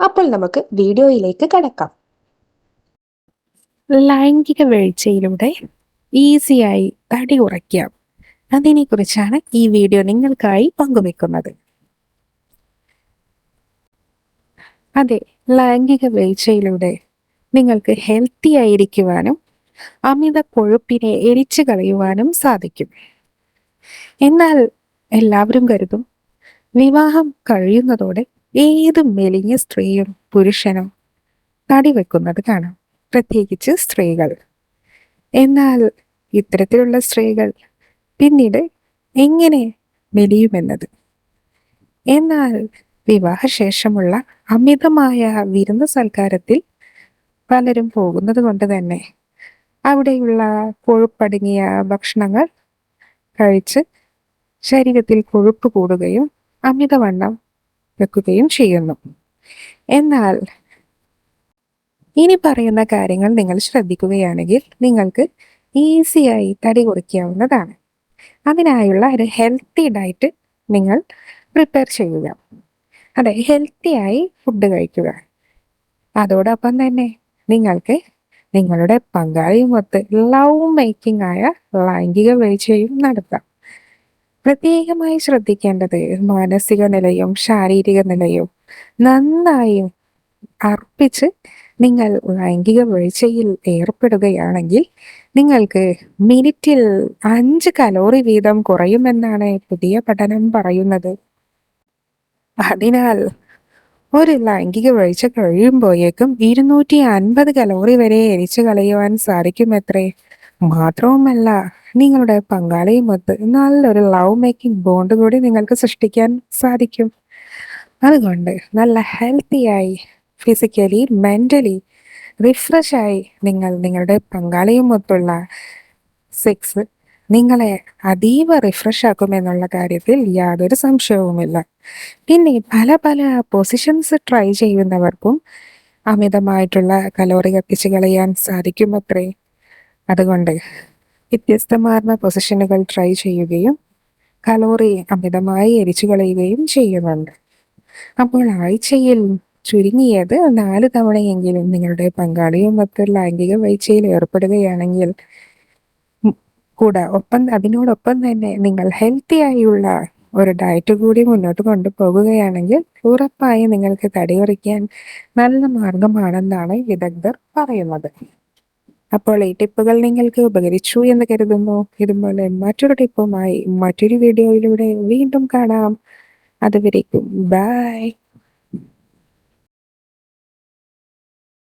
അപ്പോൾ നമുക്ക് വീഡിയോയിലേക്ക് കടക്കാം. ലൈംഗിക വീഴ്ചയിലൂടെ ഈസിയായി തടി കുറയ്ക്കാം. അതിനെക്കുറിച്ചാണ് ഈ വീഡിയോ നിങ്ങൾക്കായി പങ്കുവെക്കുന്നത്. അതെ ലൈംഗിക വീഴ്ചയിലൂടെ നിങ്ങൾക്ക് ഹെൽത്തി ആയിരിക്കുവാനും അമിത കൊഴുപ്പിനെ എരിച്ചു കളയുവാനും സാധിക്കും. എന്നാൽ എല്ലാവരും കരുതും വിവാഹം കഴിയുന്നതോടെ ഏത് മെലിഞ്ഞ സ്ത്രീയും പുരുഷനും തടി വെക്കുന്നത് കാണാം. പ്രത്യേകിച്ച് സ്ത്രീകൾ. എന്നാൽ ഇത്തരത്തിലുള്ള സ്ത്രീകൾ പിന്നീട് എങ്ങനെ മെലിയുമെന്നത്? എന്നാൽ വിവാഹശേഷമുള്ള അമിതമായ വിരുന്ന് സൽക്കാരത്തിൽ പലരും പോകുന്നത് കൊണ്ട് തന്നെ അവിടെയുള്ള കൊഴുപ്പടങ്ങിയ ഭക്ഷണങ്ങൾ കഴിച്ച് ശരീരത്തിൽ കൊഴുപ്പ് കൂടുകയും അമിതവണ്ണം വെക്കുകയും ചെയ്യുന്നു. എന്നാൽ ഇനി പറയുന്ന കാര്യങ്ങൾ നിങ്ങൾ ശ്രദ്ധിക്കുകയാണെങ്കിൽ നിങ്ങൾക്ക് ഈസിയായി തടി കുറിക്കാവുന്നതാണ് അതിനായുള്ള ഒരു ഹെൽത്തി ഡയറ്റ് നിങ്ങൾ പ്രിപ്പയർ ചെയ്യുക. അതെ ഹെൽത്തിയായി ഫുഡ് കഴിക്കുക. അതോടൊപ്പം തന്നെ നിങ്ങൾക്ക് നിങ്ങളുടെ പങ്കാളിയുമൊത്ത് ലവ് മേക്കിംഗ് ആയ ലൈംഗിക വീഴ്ചയും നടത്താം. പ്രത്യേകമായി ശ്രദ്ധിക്കേണ്ടത് മാനസിക നിലയും ശാരീരിക നിലയും നന്നായി അർപ്പിച്ച് നിങ്ങൾ ലൈംഗിക വീഴ്ചയിൽ ഏർപ്പെടുകയാണെങ്കിൽ നിങ്ങൾക്ക് മിനിറ്റിൽ അഞ്ച് കലോറി വീതം കുറയുമെന്നാണ് പുതിയ പഠനം പറയുന്നത്. അതിനാൽ ഒരു ലൈംഗിക വീഴ്ച കഴിയുമ്പോഴേക്കും ഇരുന്നൂറ്റി അൻപത് കലോറി വരെ എരിച്ചു കളയുവാൻ സാധിക്കുമത്രേ. മാത്രവുമല്ല നിങ്ങളുടെ പങ്കാളിയുമൊത്ത് നല്ലൊരു ലവ് മേക്കിംഗ് ബോണ്ട് കൂടി നിങ്ങൾക്ക് സൃഷ്ടിക്കാൻ സാധിക്കും. അതുകൊണ്ട് നല്ല ഹെൽത്തിയായി ഫിസിക്കലി മെന്റലി റിഫ്രഷായി നിങ്ങൾ നിങ്ങളുടെ പങ്കാളിയുമൊത്തുള്ള സെക്സ് നിങ്ങളെ അതീവ റിഫ്രഷ് ആക്കുമെന്നുള്ള കാര്യത്തിൽ യാതൊരു സംശയവുമില്ല. പിന്നെ പല പല പൊസിഷൻസ് ട്രൈ ചെയ്യുന്നവർക്കും അമിതമായിട്ടുള്ള കലോറി കത്തിച്ച് കളയാൻ സാധിക്കുമത്രേ അതുകൊണ്ട് വ്യത്യസ്തമാർന്ന പൊസിഷനുകൾ ട്രൈ ചെയ്യുകയും കലോറി അമിതമായി എരിച്ചു കളയുകയും ചെയ്യുന്നുണ്ട്. അപ്പോൾ ആഴ്ചയിൽ ചുരുങ്ങിയത് നാല് തവണയെങ്കിലും നിങ്ങളുടെ പങ്കാളിയുമൊത്ത് ലൈംഗിക വീഴ്ചയിൽ ഏർപ്പെടുകയാണെങ്കിൽ കൂടെ ഒപ്പം അതിനോടൊപ്പം തന്നെ നിങ്ങൾ ഹെൽത്തി ആയുള്ള ഒരു ഡയറ്റ് കൂടി മുന്നോട്ട് കൊണ്ടുപോകുകയാണെങ്കിൽ ഉറപ്പായി നിങ്ങൾക്ക് തടി കുറയ്ക്കാൻ നല്ല മാർഗമാണെന്നാണ് വിദഗ്ധർ പറയുന്നത്. അപ്പോൾ ഈ ടിപ്പുകൾ നിങ്ങൾക്ക് ഉപകരിച്ചു എന്ന് കരുതുന്നു. ഇതുപോലെ മറ്റൊരു ടിപ്പുമായി മറ്റൊരു വീഡിയോയിലൂടെ വീണ്ടും കാണാം. അതുവരേക്കും. ബൈ